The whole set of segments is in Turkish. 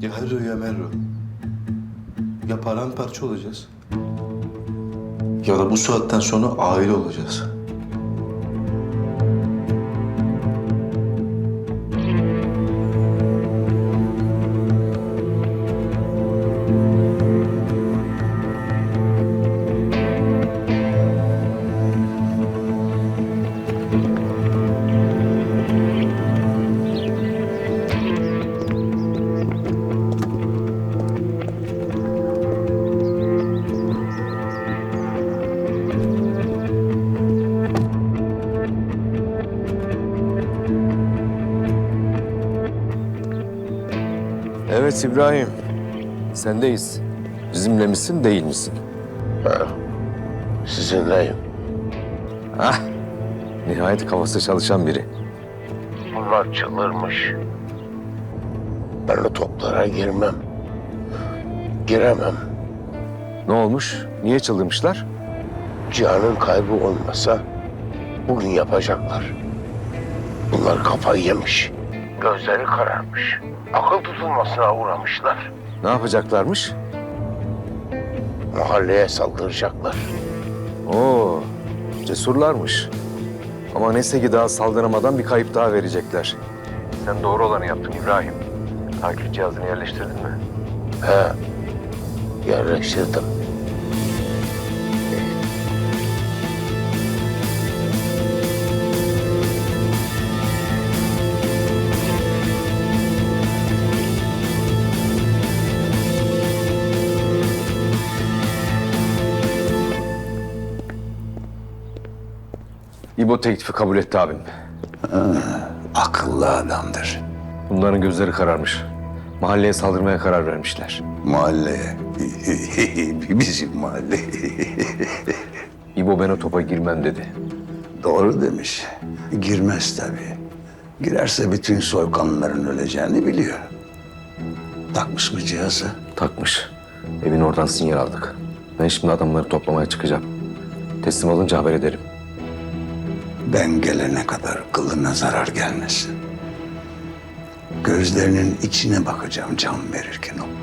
Ya herro ya merro. Ya paramparça olacağız. Ya da bu saatten sonra aile olacağız. Evet İbrahim. Sendeyiz. Bizimle misin değil misin? Sizinleyim. Hah. Nihayet kafası çalışan biri. Bunlar çıldırmış. Ben o toplara girmem. Giremem. Ne olmuş? Niye çıldırmışlar? Cihan'ın kaybı olmasa bugün yapacaklar. Bunlar kafayı yemiş. Gözleri kararmış. Akıl tutulmasına uğramışlar. Ne yapacaklarmış? Mahalleye saldıracaklar. Oo, cesurlarmış. Ama neyse ki daha saldıramadan bir kayıp daha verecekler. Sen doğru olanı yaptın İbrahim. Takip cihazını yerleştirdin mi? He. Yerleştirdim. İbo teklifi kabul etti abim. Akıllı adamdır. Bunların gözleri kararmış. Mahalleye saldırmaya karar vermişler. Mahalleye. Bizim mahalle. İbo ben o topa girmem dedi. Doğru demiş. Girmez tabii. Girerse bütün soykanlıların öleceğini biliyor. Takmış mı cihazı? Takmış. Evin oradan sinyal aldık. Ben şimdi adamları toplamaya çıkacağım. Teslim olunca haber ederim. Ben gelene kadar kılına zarar gelmesin. Gözlerinin içine bakacağım can verirken o.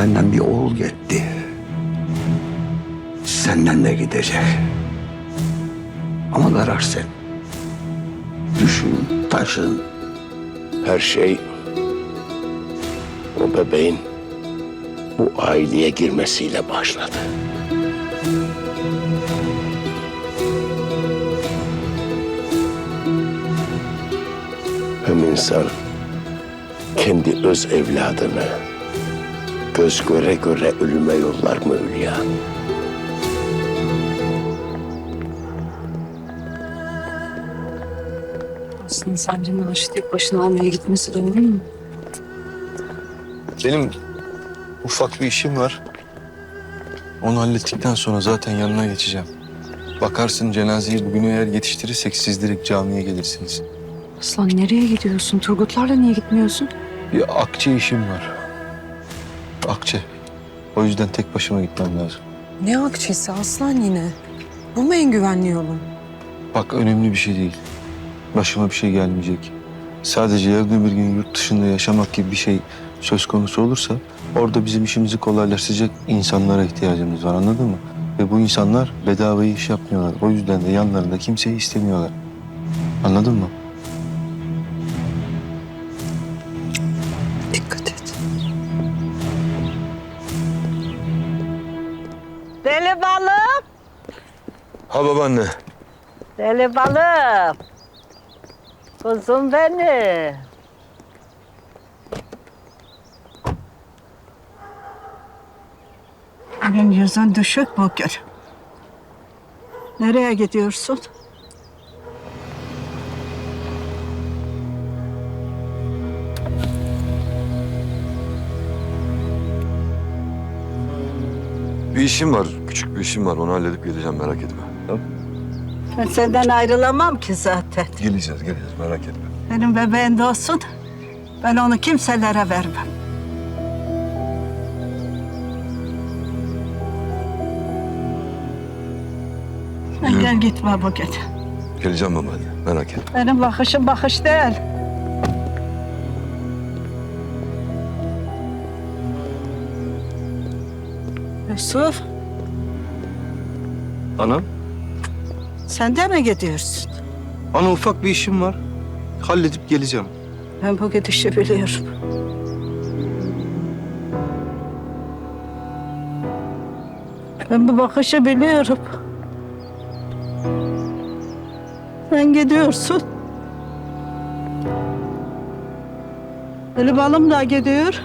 Benden bir oğul gitti. Senden de gidecek. Ama karar sen. Düşün, taşın. Her şey o bebeğin bu aileye girmesiyle başladı. Hem insan kendi öz evladını göz göre göre ölüme yollar mı Hülya? Aslında sence naaşı tek başına almaya gitmesi doğru mu? Benim ufak bir işim var. Onu hallettikten sonra zaten yanına geçeceğim. Bakarsın cenazeyi bugün eğer yetiştirirsek siz direkt camiye gelirsiniz. Aslan nereye gidiyorsun? Turgutlarla niye gitmiyorsun? Bir akçe işim var. Akçe. O yüzden tek başıma gitmem lazım. Ne akçesi Aslan yine? Bu mu en güvenli yolun? Bak önemli bir şey değil. Başıma bir şey gelmeyecek. Sadece yarın öbür gün yurt dışında yaşamak gibi bir şey söz konusu olursa orada bizim işimizi kolaylaştıracak insanlara ihtiyacımız var anladın mı? Ve bu insanlar bedavaya iş yapmıyorlar. O yüzden de yanlarında kimseyi istemiyorlar. Anladın mı? Ha babaanne. Deli balım. Kuzum beni. Senin yüzün düşük bugün. Nereye gidiyorsun? Bir işim var. Küçük bir işim var. Onu halledip geleceğim merak etme. Tamam. Ben senden ayrılamam ki zaten. Geleceğiz, geleceğiz merak etme. Benim bebeğin de olsun. Ben onu kimselere vermem. Sen gel gitme bu gece. Geleceğim babaanne, merak etme. Benim bakışım bakış değil. Yusuf, Anam, sen de mi gidiyorsun? ana ufak bir işim var. Halledip geleceğim. Ben bu gidişi biliyorum. Ben bu bakışı biliyorum. Sen gidiyorsun. Benim balım da gidiyor.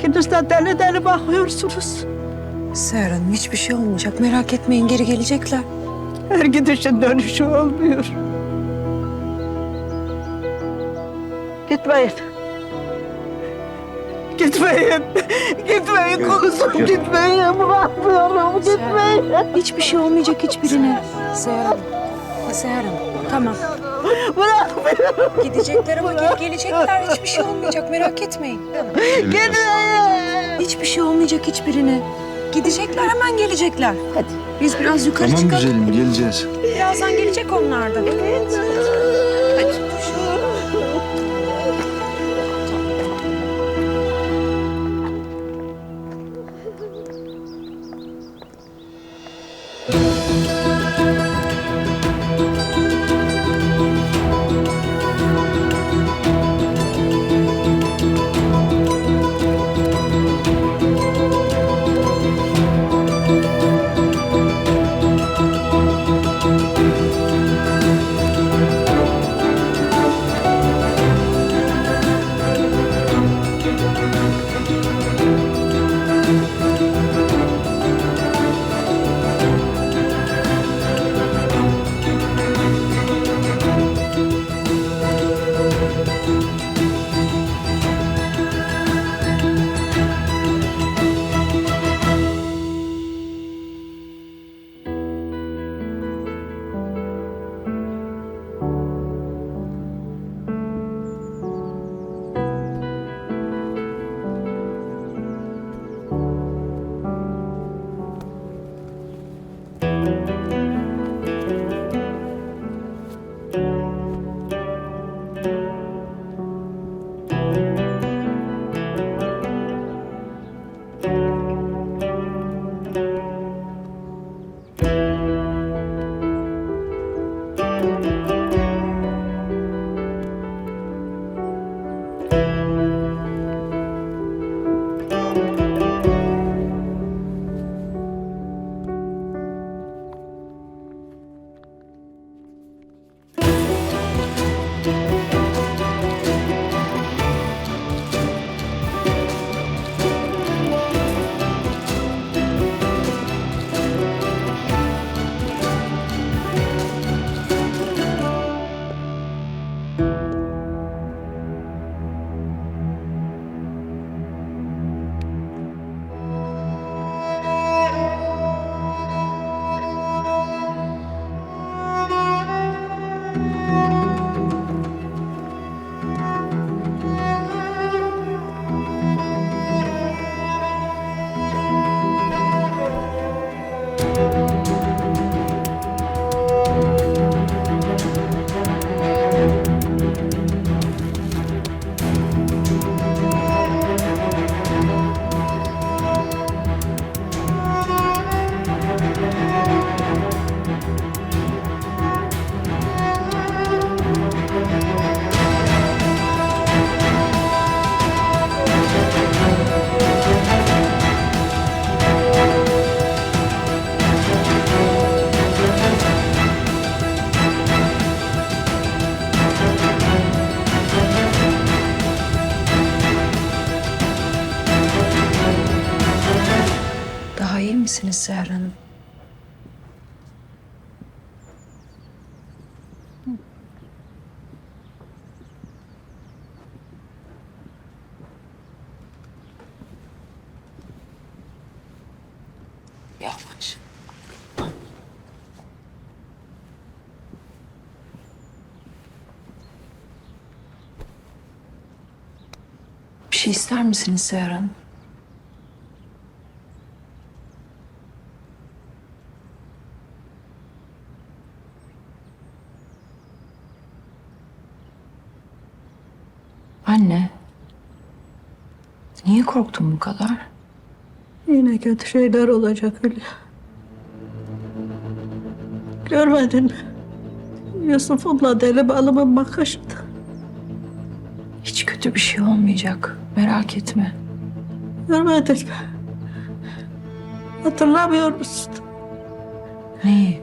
İkiniz de deli deli bakıyorsunuz. Seher Hanım hiçbir şey olmayacak. Merak etmeyin geri gelecekler. Her gidişin dönüşü olmuyor. Gitmeyin. Gitmeyin. Gitmeyin kuzum gitmeyin. Bırakmıyorum gitmeyin. Hiçbir şey olmayacak hiçbirine. Seher Hanım. Seher Hanım tamam. Bırakmıyorum. Gidecekler ama geri gelecekler. Hiçbir şey olmayacak merak etmeyin. Gitmeyin. Hiçbir şey olmayacak hiçbirine. Gidecekler hemen gelecekler. Hadi. Biz biraz yukarı Tamam çıkalım. güzelim, geleceğiz. Birazdan gelecek onlar da. Hadi. Seher Hanım. Yavaş. Bir şey ister misiniz Seher Hanım? Anne. Niye korktun bu kadar? Yine kötü şeyler olacak Hülya. Görmedin mi? Yusuf'unla deli balımın bakıştı. Hiç kötü bir şey olmayacak. Merak etme. Görmedin mi? Hatırlamıyor musun? Neyi?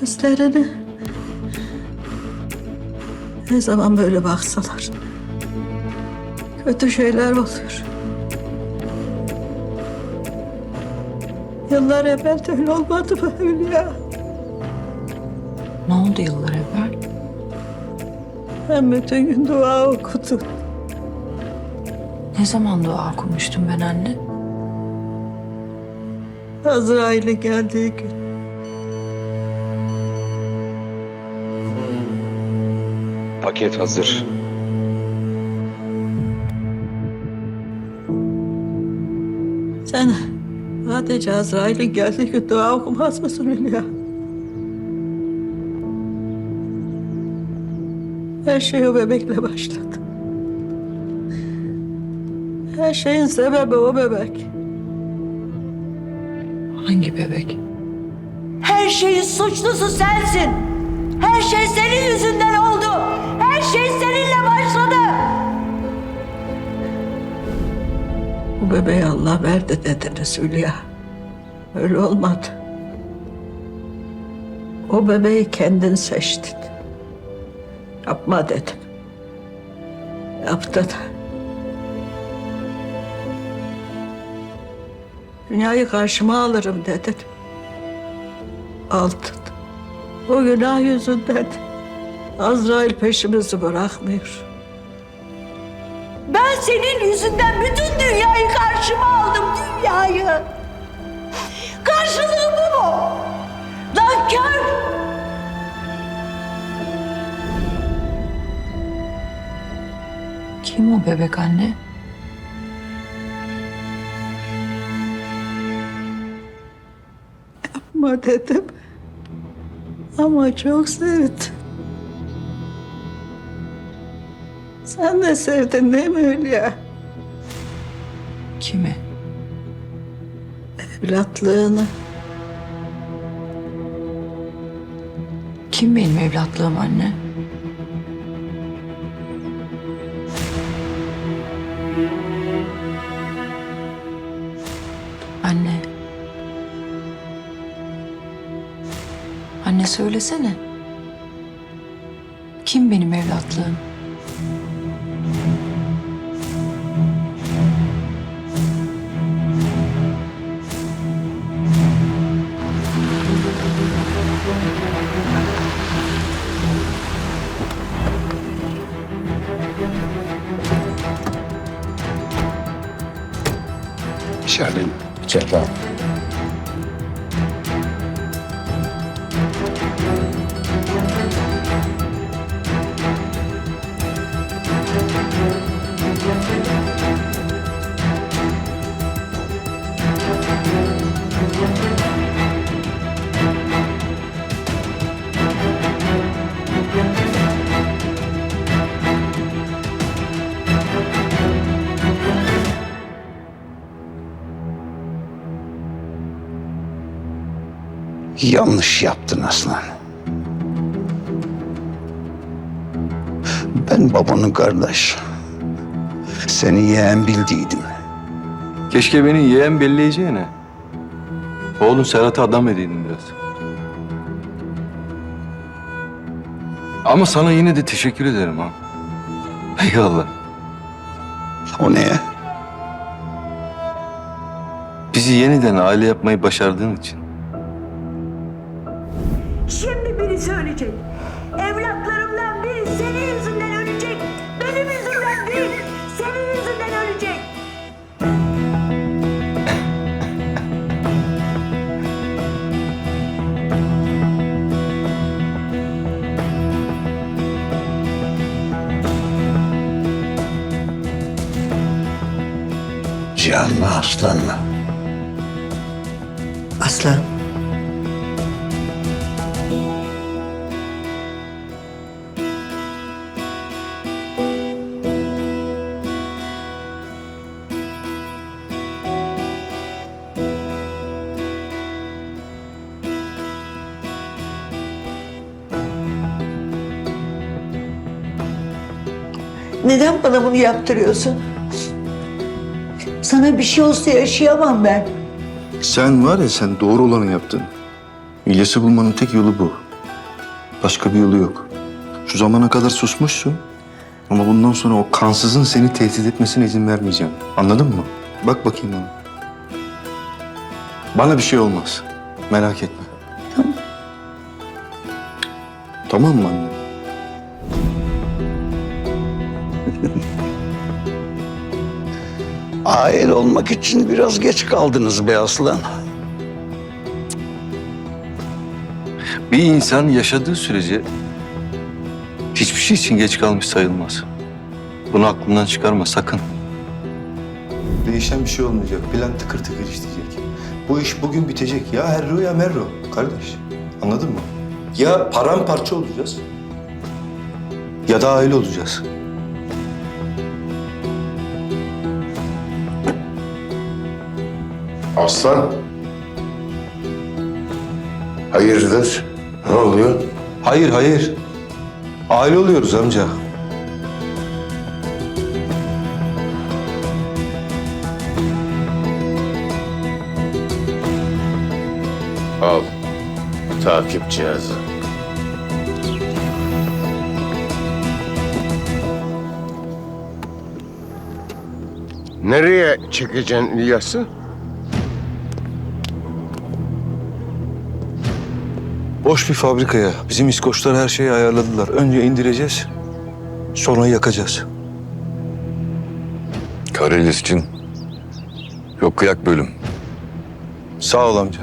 Gözlerini. Ne zaman böyle baksalar. Kötü şeyler oluyor. Yıllar evvel de öyle olmadı mı Hülya? Ne oldu yıllar evvel? Ben bütün gün dua okudum. Ne zaman dua okumuştum ben anne? Azrail'in geldiği gün. Paket hazır. Sen sadece Azrail'in geldiği gün dua okumaz mısın Hülya? Her şey o bebekle başladı. Her şeyin sebebi o bebek. Hangi bebek? Her şeyin suçlusu sensin. Her şey senin yüzünden oldu. Şey seninle başladı. Bu bebeği Allah verdi dediniz Hülya. Öyle olmadı. O bebeği kendin seçtin. Yapma dedim. Yaptın. Dünyayı karşıma alırım dedin. Aldın. O günah yüzünden Azrail peşimizi bırakmıyor. Ben senin yüzünden bütün dünyayı karşıma aldım dünyayı. Karşılığı bu mu? Nankör. Kim o bebek anne? Yapma dedim. Ama çok sevdim. Sen de sevdin değil mi Hülya? Kimi? Evlatlığını. Kim benim evlatlığım anne? Anne. Anne söylesene. Kim benim evlatlığım? Yanlış yaptın aslan. Ben babanın kardeş. Seni yeğen bildiydim. Keşke beni yeğen belleyeceğine. Oğlum Serhat'a adam edeydin biraz. Ama sana yine de teşekkür ederim ha. Eyvallah. O neye? Bizi yeniden aile yapmayı başardığın için. Şimdi birisi ölecek. Evlatlarımdan biri senin yüzünden ölecek. Benim yüzümden değil, senin yüzünden ölecek. Mı aslan mı? Aslan. Neden bana bunu yaptırıyorsun? Sana bir şey olsa yaşayamam ben. Sen var ya sen doğru olanı yaptın. İlyas'ı bulmanın tek yolu bu. Başka bir yolu yok. Şu zamana kadar susmuşsun. Ama bundan sonra o kansızın seni tehdit etmesine izin vermeyeceğim. Anladın mı? Bak bakayım bana. Bana bir şey olmaz. Merak etme. Tamam. Tamam mı anne? Aile olmak için biraz geç kaldınız be aslan. Bir insan yaşadığı sürece hiçbir şey için geç kalmış sayılmaz. Bunu aklından çıkarma sakın. Değişen bir şey olmayacak. Plan tıkır tıkır işleyecek. Bu iş bugün bitecek. Ya herro ya merro kardeş. Anladın mı? Ya paramparça olacağız ya da aile olacağız. Aslan. Hayırdır? Ne oluyor? Hayır hayır. Aile oluyoruz amca. Al. Takip cihazı. Nereye çekeceksin İlyas'ı? Boş bir fabrikaya. Bizim İskoçlar her şeyi ayarladılar. Önce indireceğiz. Sonra yakacağız. Karelis için yok kıyak bölüm. Sağ ol amca.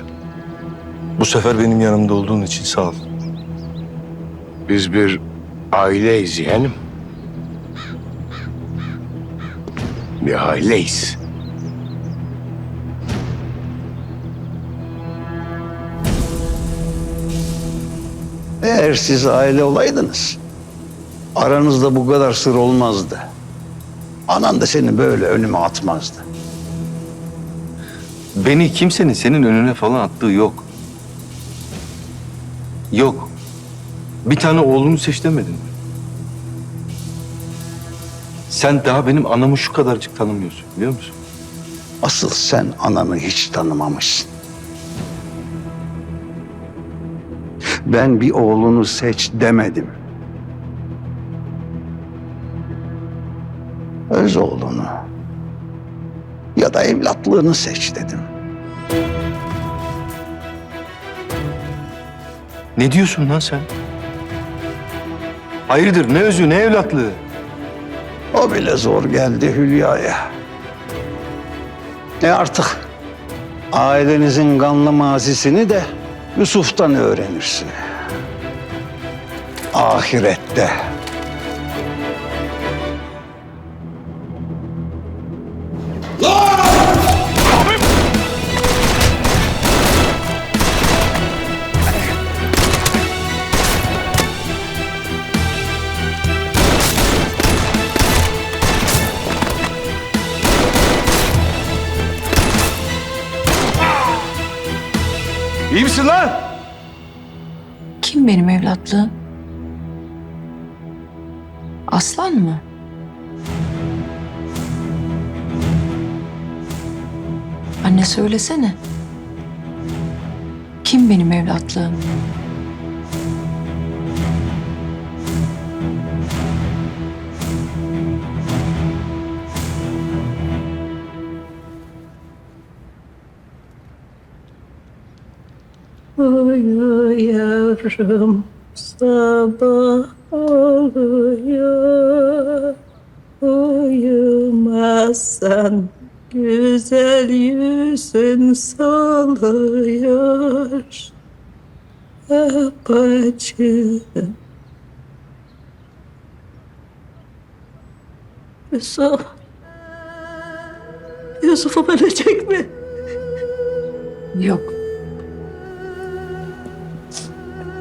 Bu sefer benim yanımda olduğun için sağ ol. Biz bir aileyiz yeğenim. Bir aileyiz. Eğer siz aile olaydınız, aranızda bu kadar sır olmazdı. Anan da seni böyle önüme atmazdı. Beni kimsenin senin önüne falan attığı yok. Yok. Bir tane oğlunu seç demedin mi? Sen daha benim anamı şu kadarcık tanımıyorsun biliyor musun? Asıl sen ananı hiç tanımamışsın. Ben bir oğlunu seç demedim. Öz oğlunu ya da evlatlığını seç dedim. Ne diyorsun lan sen? Hayırdır ne özü ne evlatlığı? O bile zor geldi Hülya'ya. E artık ailenizin kanlı mazisini de Yusuf'tan öğrenirsin. Ahirette. Kim benim evlatlığım? Aslan mı? Anne söylesene. Kim benim evlatlığım? Uyuyorum sabah oluyor Uyumazsan güzel yüzün soluyor Babacığım Yusuf Yusuf'um ölecek mi? Yok.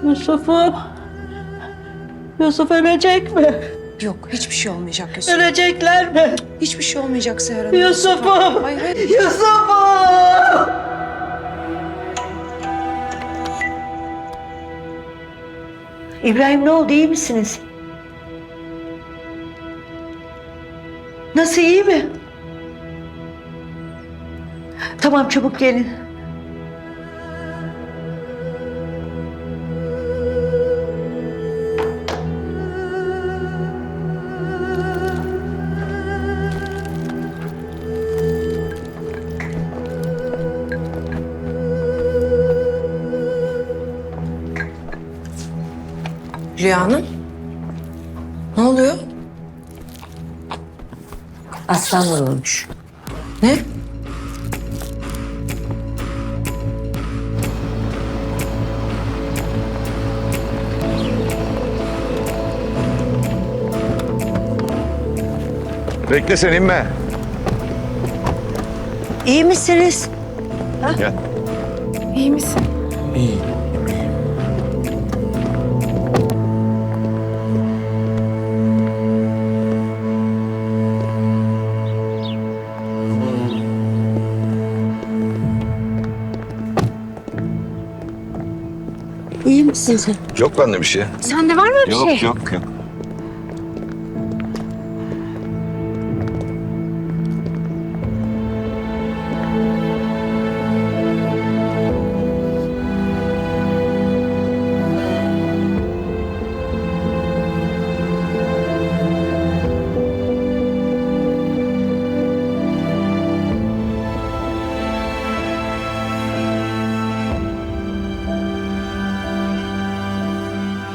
Yusuf'um. Yusuf ölecek mi? Yok hiçbir şey olmayacak Yusuf. Ölecekler mi? Hiçbir şey olmayacak Seher Hanım. Yusuf'um. Hayır hayır. Yusuf'um. İbrahim ne oldu iyi misiniz? Nasıl iyi mi? Tamam çabuk gelin. Rüya Hanım. Ne oluyor? Aslan vurulmuş. Ne? Bekle sen inme. İyi misiniz? İyi misin? İyi misin sen? Yok bende bir şey. Sende var mı bir şey? yok yok.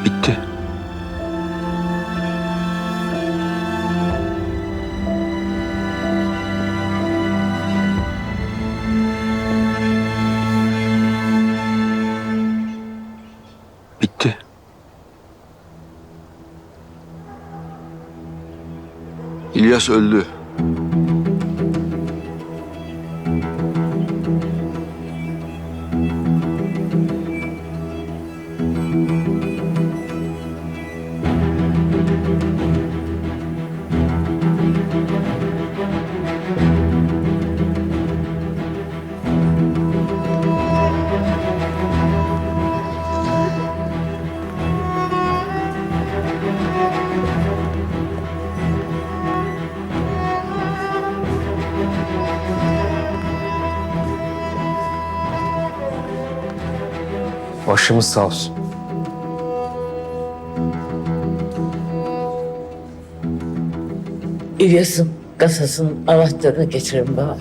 Bitti. Bitti. İlyas öldü. Başımız sağ olsun. İlyas'ın kasasının anahtarını getirin bana.